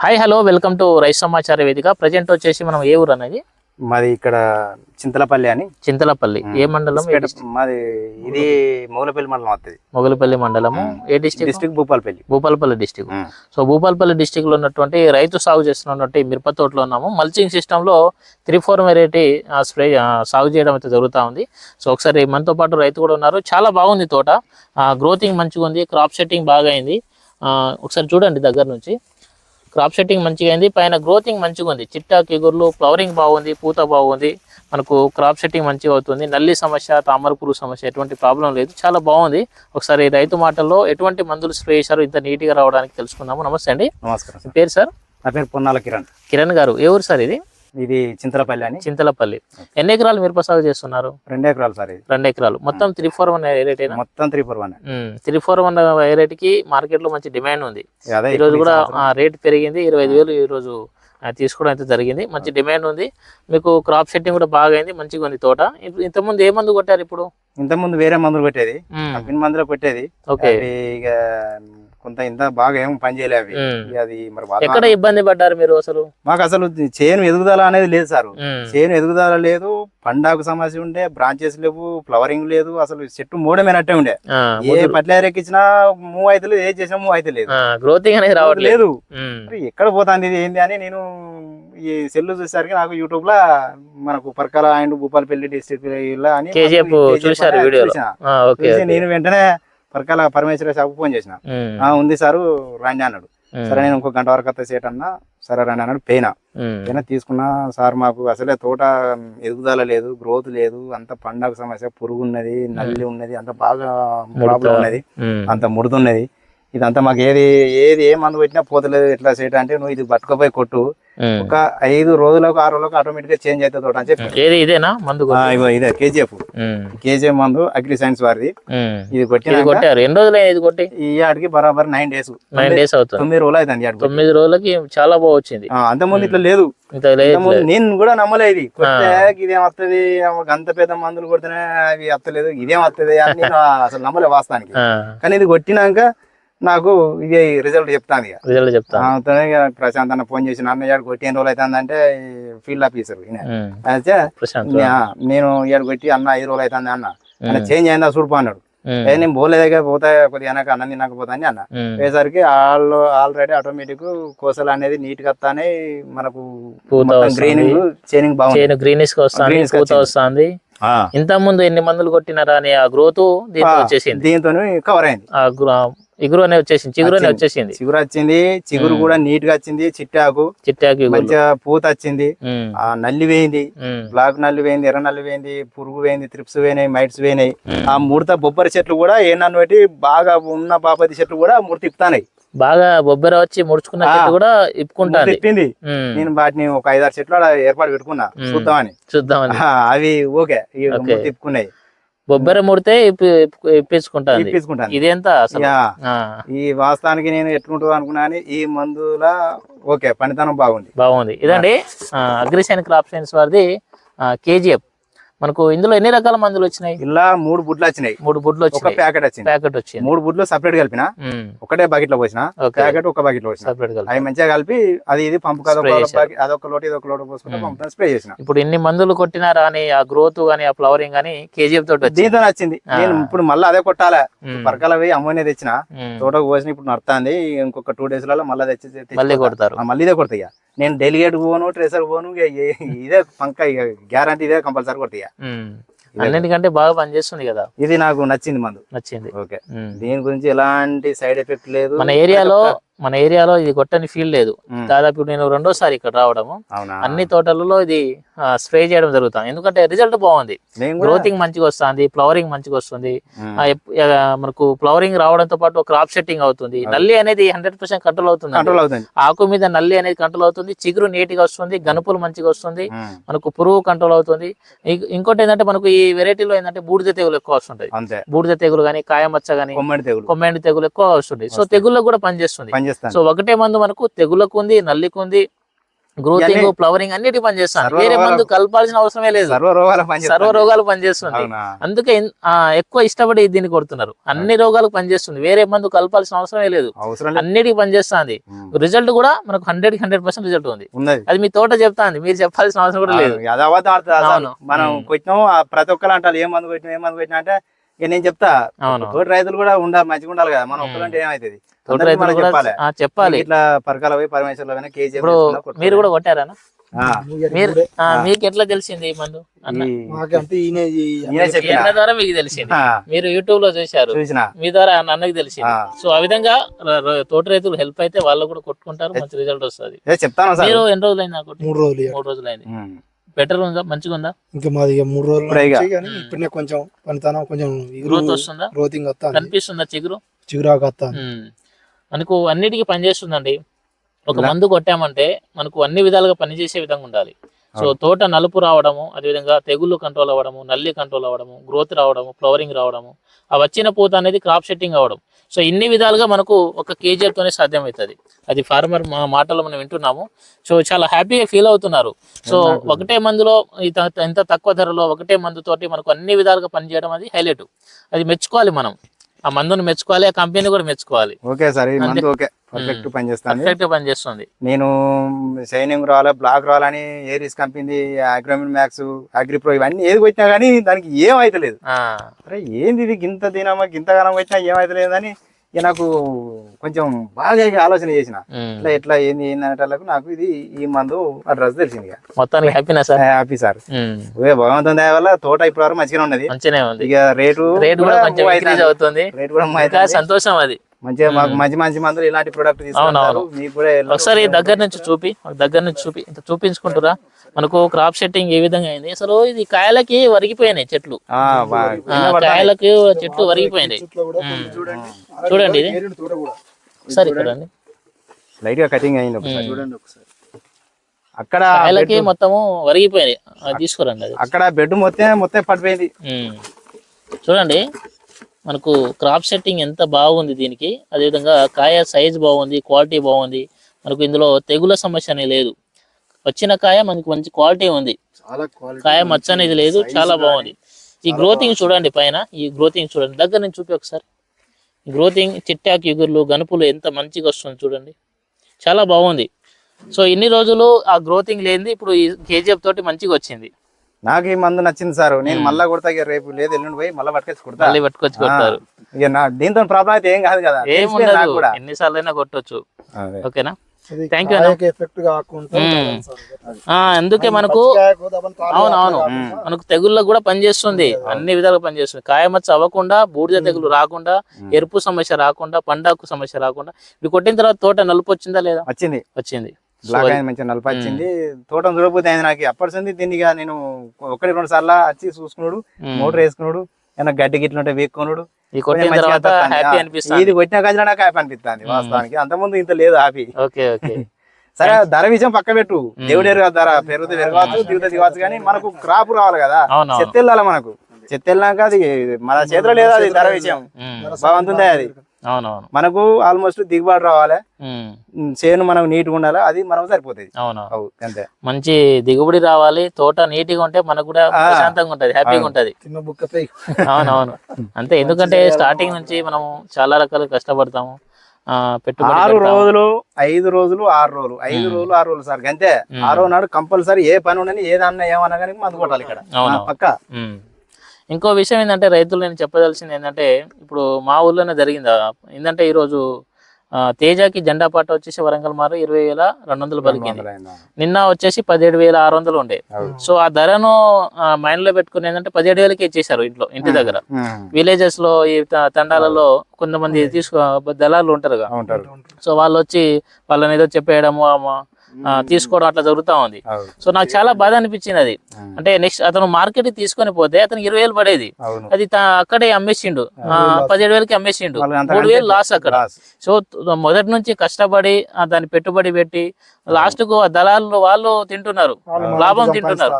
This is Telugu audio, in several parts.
Hi hello welcome to rice సమాచార వేదిక. ప్రజెంట్ వచ్చేసి మనం ఏ ఊరు అనేది? మాది ఇక్కడ చింతలపల్లి అని. చింతలపల్లి. ఏ మండలం? ఏ మాది ఇది మూలపల్లి మండలం వస్తుంది మొగలపల్లి మండలము. ఏ district district Bhupalpally. Bhupalpally district so Bhupalpally డిస్టిక్లో ఉన్నటువంటి రైతు సాగు చేస్తున్నటువంటి మిరప తోటలో ఉన్నాము. మల్చింగ్ సిస్టమ్లో త్రీ ఫోర్ వెరైటీ స్ప్రే సాగు చేయడం అయితే జరుగుతూ ఉంది. సో ఒకసారి మనతో పాటు రైతు కూడా ఉన్నారు. చాలా బాగుంది తోట. గ్రోతింగ్ మంచిగా ఉంది క్రాప్ సెట్టింగ్ బాగా అయింది ఆ, ఒకసారి చూడండి దగ్గర నుంచి. క్రాప్ సెట్టింగ్ మంచిగా అయింది. పైన గ్రోతింగ్ మంచిగా ఉంది. చిట్టా కిగుర్లు ఫ్లవరింగ్ బాగుంది పూత బాగుంది. మనకు క్రాప్ సెట్టింగ్ మంచిగా అవుతుంది. నల్లి సమస్య తామర పురుగు సమస్య ఎటువంటి ప్రాబ్లం లేదు. చాలా బాగుంది. ఒకసారి రైతు మాటల్లో ఎటువంటి మందులు స్ప్రే చేశారో ఇంత నీట్గా రావడానికి తెలుసుకుందాము. నమస్తే అండి. నమస్కారం పేరు సార్? నా పేరు పొన్నాల కిరణ్. కిరణ్ గారు. ఏ ఊరు సార్ ఇది? ఇది చింతలపల్లి అని. చింతలపల్లి. ఎన్ని ఎకరాలు మిరప సాగు చేస్తున్నారు? రెండు ఎకరాలు సార్ ఇది. రెండు ఎకరాలు. మొత్తం త్రీ ఫోర్ వన్ రేట్ మొత్తం three four one. Three four one రేట్కి మార్కెట్లో మంచి డిమాండ్ ఉంది. ఈ రోజు కూడా రేట్ పెరిగింది. ఇరవై ఐదు వేలు ఈ రోజు తీసుకోవడం అయితే జరిగింది. మంచి డిమాండ్ ఉంది. మీకు క్రాప్ సెట్టింగ్ కూడా బాగా అయింది. మంచిగా ఉంది తోట. ఇంతకుముందు ఏ మందు కొట్టారు ఇప్పుడు? ఇంతకుముందు వేరే మందులు. కంపెనీ మందులు పెట్టేది ఓకే. ఇక కొంత ఇంత బాగా ఏం పని చేయలే అవి. మ్మ్. ఇక అది మరి ఎక్కడ ఇబ్బంది పడ్డారు మీరు అసలు? మాకు అసలు చేను ఎదుగుదల అనేది లేదు సార్. చేను ఎదుగుదల లేదు పండాకు సమస్య ఉండే బ్రాంచెస్ లేవు ఫ్లవరింగ్ లేదు అసలు చెట్టు మూడమేనట్టే ఉండే. ఏ ఫర్టిలైజర్ ఎక్కించినా మూవ్ అయితే లేదు ఏ చేసినా మూవ్ అయితే లేదు. గ్రోతింగ్ అనేది రావట్లేదు. ఎక్కడ పోతాంది ఇది ఏంది అని నేను ఈ సెల్ చూసేసరికి నాకు యూట్యూబ్లో మనకు పరకాల అండ్ భూపాలపల్లి డిస్ట్రిక్ట్ అని. నేను వెంటనే పరకాల పరమేశ్వర షాప్ ఫోన్ చేసిన ఉంది సారు రండి అన్నాడు. సరే నేను ఇంకో గంట వరకు వస్తే సేట్ అన్నా సరే రండి అన్నాడు పోయినా. పోయినా తీసుకున్నా సార్ మాకు అసలే తోట ఎదుగుదల లేదు గ్రోత్ లేదు అంత పండగ సమస్య పురుగు ఉన్నది నల్లి ఉన్నది అంత బాగా ప్రాబ్లం ఉన్నది. అంత ముడుతున్నది ఇదంతా మాకు ఏది ఏది ఏ మందు పెట్టినా పోతలేదు ఎట్లా చేయటం అంటే నువ్వు ఇది పట్టుకపోయి కొట్టు. ఒక ఐదు రోజులకు ఆరు రోజులకు ఆటోమేటిక్గా చేంజ్ అవుతుంది తోట అని చెప్పి. ఏది ఇదేనా? మందు కొట్టి- ఇదే కేజీఎఫ్. కేజీఎఫ్ మందు అగ్రి సైన్స్ వారిది. ఇది కొట్టిన కొట్టారు. ఎన్ని రోజులు ఇది కొట్టి? ఈ ఆడికి బరాబర్ నైన్ డేస్ నైన్ డేస్ అవుతుంది. తొమ్మిది రోజులు అవుతుంది తొమ్మిది రోజులకి చాలా బాగా వచ్చింది. అంతకుముందు ఇట్లా లేదు. నేను కూడా నమ్మలేదు ఇది. వస్తుంది అంత పెద్ద మందులు కొడితేనే అవి వస్తలేదు ఇదేం వస్తుంది అని అసలు నమ్మలే వాస్తవానికి. కానీ ఇది కొట్టినాక నాకు ఇది రిజల్ట్ చెప్తాను ఇక. రిజల్ట్ చెప్తా ఆమెతోనే ఇక ప్రశాంత్ అన్న ఫోన్ చేసి అన్న ఇవాడు కొట్టి ఎన్ని రోజులు అవుతుందంటే ఫీల్డ్ ఆఫీసర్. అయితే నేను ఇవాడు కొట్టి అన్న ఐదు రోజులు అవుతుంది అన్న? అన్న చేంజ్ అయిందా చూడుపో అన్నాడు. నేను పోలేదే పోతా కొద్దిగా వెనక అన్న తినక పోతా అని అన్న. మ్మ్. పోయేసరికి వాళ్ళు ఆల్రెడీ ఆటోమేటిక్ కోసలు అనేది నీట్గా వస్తానే మనకు. గ్రీనింగ్ చేనింగ్ బాగుంది. గ్రీనిష్ వస్తుంది ఇంత ముందు ఎన్ని మందులు కొట్టినారా అని ఆ గ్రోత్ దీంతో వచ్చేసింది దీంతో కవర్ అయింది. ఆ గ్రో- ఇగురు అనే వచ్చేసింది చిగురు అనే వచ్చింది. వచ్చేసింది. చిగురు వచ్చింది చిగురు కూడా నీట్గా వచ్చింది చిట్టాకు. చిట్టాకి మంచిగా పూత వచ్చింది. ఆ నల్లి వేయింది. బ్లాక్ నల్లి వేయింది ఎర్ర నల్లి వేయింది పురుగు వేయింది త్రిప్స్ వేయినాయి మైట్స్ వేయినాయి. ఆ ముడత బొబ్బరి చెట్లు కూడా ఏనాన్ని బట్టి బాగా ఉన్న బాపతి చెట్లు కూడా ముడత ఇప్పుతాయి బాగా బొబ్బెర వచ్చి ముడుచుకున్న. చెట్టు కూడా ఇప్పుకుంటాంది. తిప్పింది. నేను వాటిని ఒక ఐదారు చెట్లు ఏర్పాటు పెట్టుకున్నా. చూద్దామని. చూద్దామని. అవి ఓకే. ఇప్పుకున్నాయి. బొబ్బెర ముడితే ఇప్పించుకుంటాను ఇదెంత ఈ వాస్తవానికి నేను ఎట్లుంటుంది అనుకున్నా కానీ ఈ మందుల ఓకే పనితనం బాగుంది. బాగుంది. ఇదండి అగ్రిసైన్ క్రాప్ సైన్స్ వారిది కేజీఎఫ్. మనకు ఇందులో ఎన్ని రకాల మందులు వచ్చినాయి ఇలా మూడు బుడ్లు వచ్చినాయి మూడు బుడ్లు ఒక వచ్చినాయి ప్యాకెట్ వచ్చింది ప్యాకెట్ వచ్చింది మూడు బుడ్లు సపరేట్ కలిపిన. ఒకటే బకెట్లో పోసిన ప్యాకెట్ ఒక బకెట్లో సపరేట్ అవి మంచిగా కలిపి అది ఇది పంపు. అదొక లోటు ఇదొక లోటు పోసుకుంటే పంపుతాను స్ప్రే చేసిన ఇప్పుడు ఎన్ని మందులు కొట్టినారా అని ఆ గ్రోత్ గానీ ఆ ఫ్లవరింగ్ గానీ కేజీఎఫ్ తోటి వచ్చింది దీంతో నచ్చింది ఆ. నేను ఇప్పుడు మళ్ళీ అదే కొట్టాలా. పరకాల పోయి అమ్మోనే తెచ్చిన. తోటకు పోసిన ఇప్పుడు నడుతుంది ఇంకొక టూ డేస్లలో మళ్ళీ తెచ్చి మళ్ళీ కొడతా. కొడతారు మళ్ళీ ఇదే కొడతా ఇక. నేను డెలిగేట్ పోను ట్రేసర్ పోను ఇదే పంక గ్యారంటీ ఇదే కంపల్సరీ కొడతా ఇక. మ్మ్. అన్నిటికంటే బాగా పనిచేస్తుంది కదా. ఇది నాకు నచ్చింది మందు. నచ్చింది. ఓకే. దీని గురించి ఎలాంటి సైడ్ ఎఫెక్ట్ లేదు. మన ఏరియాలో మన ఏరియాలో ఇది కొట్టని ఫీల్ లేదు. దాదాపు నేను రెండోసారి ఇక్కడ రావడము. అన్ని తోటలలో ఇది స్ప్రే చేయడం జరుగుతుంది ఎందుకంటే రిజల్ట్ బాగుంది. గ్రోతింగ్ మంచిగా వస్తుంది ఫ్లవరింగ్ మంచిగా వస్తుంది. మనకు ఫ్లవరింగ్ రావడంతో పాటు క్రాప్ సెట్టింగ్ అవుతుంది. నల్లి అనేది హండ్రెడ్ పర్సెంట్ కంట్రోల్ అవుతుంది. ఆకు మీద నల్లి అనేది కంట్రోల్ అవుతుంది. చిగురు నీట్గా వస్తుంది గనుపులు మంచిగా వస్తుంది. మనకు పురుగు కంట్రోల్ అవుతుంది. ఇంకోటి ఏంటంటే మనకు ఈ వెరైటీలో ఏంటంటే బూడిద తెగులు ఎక్కువ వస్తుంటది అంతే. బూడిద తెగులు కానీ కాయమచ్చ కానీ కొమ్మడి తెగులు. కొమ్మెండి తెగులు ఎక్కువ వస్తుంది సో తెగుళ్ళకు కూడా పనిచేస్తుంది. పనిచేస్తాను. సో ఒకటే మందు మనకు తెగులకు ఉంది నల్లికి ఉంది గ్రోతింగ్ ఫ్లవరింగ్ అన్నిటి పనిచేస్తాను. వేరే రోగాలు- మందు కలపాల్సిన అవసరమే లేదు. సర్వ రోగాల రోగాలు పనిచేస్తుంది అందుకే ఎక్కువ ఇష్టపడి దీన్ని కొడుతున్నారు. అన్ని రోగాలకు పనిచేస్తుంది. వేరే మందు కలపాల్సిన అవసరమే లేదు. అన్నిటికి పనిచేస్తుంది. రిజల్ట్ కూడా మనకు హండ్రెడ్కి హండ్రెడ్ పర్సెంట్ రిజల్ట్ ఉంది. అది మీ తోట చెప్తాంది. మీరు చెప్పాల్సిన అవసరం కూడా లేదు. మనం. కొట్టినాం ప్రతి ఒక్కరు అంటారు ఏ మందు కొట్టినా ఏ మందు కొట్టినా అంటే ఇక నేను చెప్తా తోటి రైతులు కూడా ఉండాలి మంచిగా ఉండాలి కదా మనం ఉమ్. ఒక్కరంటే ఏమైతుంది? తోట అందరికీ రైతులు మనం కూడా చెప్పాలి. ఆ, చెప్పాలి. ఇట్లా పరకాల పోయి పరమేశ్వర్లో పోయినా కేజీ మీరు కూడా కొట్టారా మీరు. మీకు ఎట్లా తెలిసింది ఈ మందు ద్వారా మీకు తెలిసింది. మీరు యూట్యూబ్లో చూశారు. చూసిన. మీ ద్వారా అన్నకి తెలిసింది. సో ఆ విధంగా తోట రైతులు హెల్ప్ అయితే వాళ్ళు కూడా కొట్టుకుంటారు మంచి రిజల్ట్ వస్తుంది. ఏ చెప్తాను సార్. మీరు ఎన్ని రోజులైంది మూడు రోజులు. మూడు రోజులైంది. బెటర్ ఉందా? మంచిగా ఉందా? ఇంకా మాది ఇక మూడు రోజులు ఇప్పుడే కానీ కొంచెం పనితనం కొంచెం గ్రోత్ వస్తుందా? గ్రోతింగ్ వస్తాను కనిపిస్తుందా చిగురు? చిగురాకు వస్తాను ఉమ్. మనకు అన్నిటికీ పనిచేస్తుందండి. ఒక మందు కొట్టామంటే మనకు అన్ని విధాలుగా పనిచేసే విధంగా ఉండాలి. సో తోట నలుపు రావడము అదేవిధంగా తెగుళ్ళు కంట్రోల్ అవ్వడము నల్లి కంట్రోల్ అవ్వడము గ్రోత్ రావడము ఫ్లవరింగ్ రావడము ఆ వచ్చిన పూత అనేది క్రాప్ సెట్టింగ్ అవ్వడం. సో ఇన్ని విధాలుగా మనకు ఒక KGF తోనే సాధ్యమవుతుంది. అది ఫార్మర్ మా మాటలు మనం వింటున్నాము. సో చాలా హ్యాపీగా ఫీల్ అవుతున్నారు. సో ఒకటే మందులో ఇంత ఇంత తక్కువ ధరలో ఒకటే మందుతోటి మనకు అన్ని విధాలుగా పనిచేయడం అది హైలైట్ అది మెచ్చుకోవాలి మనం. ఆ మందును మెచ్చుకోవాలి ఆ కంపెనీ కూడా మెచ్చుకోవాలి. ఓకే సార్ ఈ మందు ఓకే. పర్ఫెక్ట్ పని చేస్తాను పర్ఫెక్ట్గా పనిచేస్తుంది. నేను షైనింగ్ రావాలి బ్లాక్ రావాలని Aries company Agromin max Agripro ఇవన్నీ ఏది కొట్టినా కానీ దానికి ఏం అవుతలేదు ఆ, అరే ఏంది ఇది? గింత దినమా గింత గనం కొట్టినా ఏం అవుతలేదు అని ఇక నాకు కొంచెం బాగా ఆలోచన చేసిన. ఇట్లా ఎట్లా ఏంది ఏంది అనేటలకు నాకు ఇది ఈ మందు అడ్రస్ తెలిసింది ఇక. మొత్తానికి హ్యాపీనా సార్? Happy sir. ఓకే భగవంతుని దయ వల్ల తోట ఇప్పుడు వరకు మంచిగా ఉన్నది ఇక రేటు రేట్ కూడా అవుతుంది. రేట్ కూడా. సంతోషం అది. మంచిగా మాకు మంచి మంచి మందులు ఇలాంటి ప్రొడక్ట్ తీసుకుంటారు మీకు కూడా ఒకసారి దగ్గర నుంచి చూపి దగ్గర నుంచి చూపి ఇంత చూపించుకుంటురా. మనకు క్రాప్ సెట్టింగ్ ఏ విధంగా అయింది? అసలు ఇది కాయలకి వరిగిపోయినాయి చెట్లు. కాయలకు చెట్లు వరిగిపోయినాయి. చెట్లు కూడా ఉమ్. చూడండి. చూడండి ఇది. ఒకసారి ఇక్కడ రండి. లైట్గా కటింగ్ అయింది ఒకసారి. చూడండి ఒకసారి. అక్కడ కాయలకి మొత్తము వరిగిపోయినాయి. అది తీసుకురండి అక్కడ బెడ్ మొత్తం మొత్తం పడిపోయింది. చూడండి. మనకు క్రాప్ సెట్టింగ్ ఎంత బాగుంది దీనికి అదేవిధంగా కాయ సైజ్ బాగుంది క్వాలిటీ బాగుంది మనకు ఇందులో తెగుల సమస్య అనేది లేదు. వచ్చిన కాయ మనకు మంచి క్వాలిటీ ఉంది. కాయ మచ్చ అనేది లేదు చాలా బాగుంది. ఈ గ్రోతింగ్ చూడండి పైన ఈ గ్రోతింగ్ చూడండి. దగ్గర నుంచి చూపి ఒకసారి. గ్రోతింగ్ చిట్టాకు ఎగుర్లు గనుపులు ఎంత మంచిగా వస్తుంది చూడండి. చాలా బాగుంది. సో ఇన్ని రోజులు ఆ గ్రోతింగ్ లేనిది ఇప్పుడు ఈ కేజీఎఫ్ తోటి మంచిగా వచ్చింది. నాకు ఈ మందు నచ్చింది సార్. నేను మళ్ళా కొడతా రేపు లేదు ఎల్లుండి పోయి మళ్ళీ పట్టుకొచ్చి కొడతా. మళ్ళీ పట్టుకొచ్చి కొడతారు. ఇక నా దీంతో ప్రాబ్లం అయితే ఏం కాదు కదా. ఏం ఉండదు. కూడా. ఎన్నిసార్లు అయినా కొట్టొచ్చు. ఓకేనా? అందుకే మనకు పచ్చికాయకు దబన్ తాలు అవును అవును. కాకుండా మనకు తెగుళ్ళకు కూడా పనిచేస్తుంది. అన్ని విధాలుగా పనిచేస్తుంది. కాయమచ్చ అవ్వకుండా బూడిద తెగులు రాకుండా ఎరుపు సమస్య రాకుండా పండాకు సమస్య రాకుండా. ఇది కొట్టిన తర్వాత తోట నలుపు వచ్చిందా లేదా? వచ్చింది. వచ్చింది. బ్లాక్ అయింది మంచిగా నలుపు వచ్చింది తోటం చూడకపోతే అయింది నాకు అప్పటి ఇక నేను ఒకటి రెండు సార్లు వచ్చి చూసుకున్నాడు. మోటార్ వేసుకున్నాడు ఏమైనా గడ్డి గిట్లు ఉంటే వేక్కున్నాడు. ఇది కొట్టిన గదిలో నాకు హ్యాపీ అనిపిస్తుంది వాస్తవానికి. అంతకుముందు ఇంత లేదు హ్యాపీ. Okay okay. సరే ధర విషయం పక్క పెట్టు. దేవుడేరు కదా ధర పెరుగుతే పెరగవచ్చు దిగుతే దిగవచ్చు కానీ మనకు క్రాప్ రావాలి కదా. చెత్త వెళ్ళాలి మనకు. చెత్త వెళ్ళినాక అది మన చేతిలో లేదు అది ధర విషయం. భగవంతుందే అది. అవునవును. మనకు ఆల్మోస్ట్ దిగుబడి రావాలి. చేను మనకు నీట్గా ఉండాలి అది మనకు సరిపోతుంది. అవునవును. అవు అంతే. మంచి దిగుబడి రావాలి తోట నీట్గా ఉంటే మనకు కూడా. ప్రశాంతంగా ఉంటది హ్యాపీగా ఉంటది. అవునవును. అంతే ఎందుకంటే స్టార్టింగ్ నుంచి మనం చాలా రకాలు కష్టపడతాము ఆరు. రోజులు ఐదు రోజులు ఆరు రోజులు ఐదు రోజులు ఆరు రోజులు సార్ అంతే. ఆరో నాడు కంపల్సరీ ఏ పని ఉండని ఏదన్నా ఏమన్నా కానీ మందు కొట్టాలి ఇక్కడ. అవును. పక్క. ఇంకో విషయం ఏంటంటే రైతులు నేను చెప్పదలసింది ఏంటంటే ఇప్పుడు మా ఊర్లోనే జరిగింది? ఏంటంటే ఈరోజు తేజాకి జెండా పాట వచ్చేసి వరంగల్ మారు ఇరవై వేల రెండు వందలు పలికింది. నిన్న వచ్చేసి పదిహేడు వేల ఆరు వందలు ఉండే. సో ఆ ధరను మైండ్లో పెట్టుకుని ఏంటంటే పదిహేడు వేలకి ఇచ్చేసారు ఇంట్లో ఇంటి దగ్గర. విలేజెస్లో ఈ తండాలలో కొంతమంది తీసుకో దళాలు ఉంటారు. సో వాళ్ళు వచ్చి వాళ్ళని ఏదో చెప్పేయడము తీసుకోవడం అట్లా జరుగుతా ఉంది. సో నాకు చాలా బాధ అనిపించింది అది. అంటే నెక్స్ట్ అతను మార్కెట్ తీసుకొని పోతే అతనికి ఇరవై వేలు పడేది. అది అక్కడే అమ్మేసిండు. పదిహేడు వేలకి అమ్మేసిండు. మూడు వేలు లాస్ అక్కడ. సో మొదటి నుంచి కష్టపడి దాన్ని పెట్టుబడి పెట్టి లాస్ట్కు ఆ దళాలు వాళ్ళు తింటున్నారు. లాభం తింటున్నారు.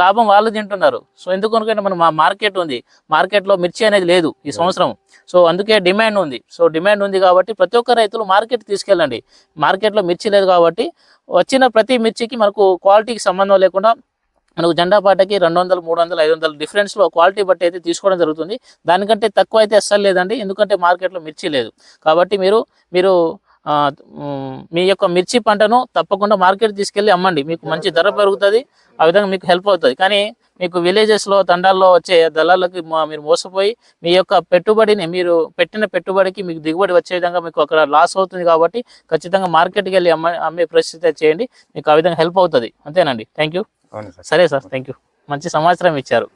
లాభం వాళ్ళు తింటున్నారు. సో ఎందుకనుకంటే మన మా మార్కెట్ ఉంది. మార్కెట్లో మిర్చి అనేది లేదు ఈ సంవత్సరం. సో అందుకే డిమాండ్ ఉంది. సో డిమాండ్ ఉంది కాబట్టి ప్రతి ఒక్క రైతులు మార్కెట్ తీసుకెళ్ళండి. మార్కెట్లో మిర్చి లేదు కాబట్టి వచ్చిన ప్రతి మిర్చికి మనకు క్వాలిటీకి సంబంధం లేకుండా మనకు జెండా పాటకి రెండు వందలు మూడు వందలు ఐదు వందలు డిఫరెన్స్లో క్వాలిటీ బట్టి అయితే తీసుకోవడం జరుగుతుంది. దానికంటే తక్కువ అయితే అస్సలు లేదండి. ఎందుకంటే మార్కెట్లో మిర్చి లేదు. కాబట్టి మీరు మీరు మ్, మీ యొక్క మిర్చి పంటను తప్పకుండా మార్కెట్ తీసుకెళ్ళి అమ్మండి. మీకు మంచి ధర పెరుగుతుంది ఆ విధంగా మీకు హెల్ప్ అవుతుంది. కానీ మీకు విలేజెస్లో తండాల్లో వచ్చే దళాలకి మా- మీరు మోసపోయి మీ యొక్క పెట్టుబడిని మీరు పెట్టిన పెట్టుబడికి మీకు దిగుబడి వచ్చే విధంగా మీకు అక్కడ లాస్ అవుతుంది కాబట్టి ఖచ్చితంగా మార్కెట్కి వెళ్ళి అమ్మ అమ్మే పరిస్థితి చేయండి. మీకు ఆ విధంగా హెల్ప్ అవుతుంది. అంతేనండి. Thank sir. సరే సార్. థ్యాంక్ యూ మంచి సమాచారం ఇచ్చారు.